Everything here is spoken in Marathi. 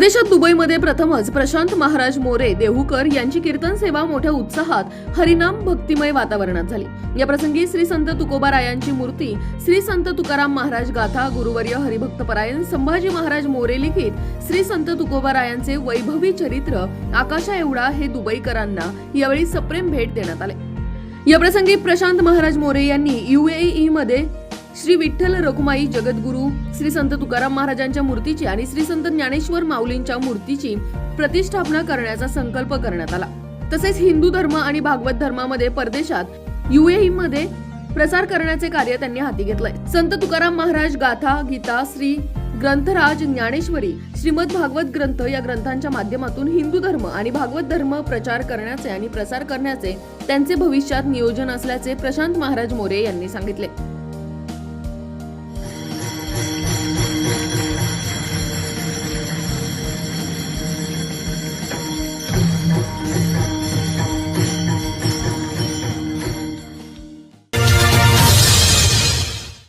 परदेशात दुबईमध्ये प्रथमच प्रशांत महाराज मोरे देहूकर यांची कीर्तन सेवा मोठ्या उत्साहात हरिनाम भक्तिमय वातावरणात झाली. या प्रसंगी श्री संत तुकोबा रायांची मूर्ती श्री संत तुकाराम महाराज गाथा गुरुवर्य हरिभक्त परायण संभाजी महाराज मोरे लिखित श्री संत तुकोबा रायांचे वैभवी चरित्र आकाशा एवढा हे दुबईकरांना यावेळी सप्रेम भेट देण्यात आले. या प्रसंगी प्रशांत महाराज मोरे यांनी युएई मध्ये श्री विठ्ठल रखुमाई जगद्गुरु श्री संत तुकाराम महाराजांच्या मूर्तीची आणि श्री संत ज्ञानेश्वर माऊलींच्या मूर्तीची प्रतिष्ठापना करण्याचा संकल्प करण्यात आला. तसेच हिंदू धर्म आणि भागवत धर्मामध्ये परदेशात युएई मध्ये प्रसार करण्याचे कार्य त्यांनी हाती घेतलंय. संत तुकाराम महाराज गाथा गीता श्री ग्रंथराज ज्ञानेश्वरी श्रीमद भागवत ग्रंथ या ग्रंथांच्या माध्यमातून हिंदू धर्म आणि भागवत धर्म प्रचार करण्याचे आणि प्रसार करण्याचे त्यांचे भविष्यात नियोजन असल्याचे प्रशांत महाराज मोरे यांनी सांगितले.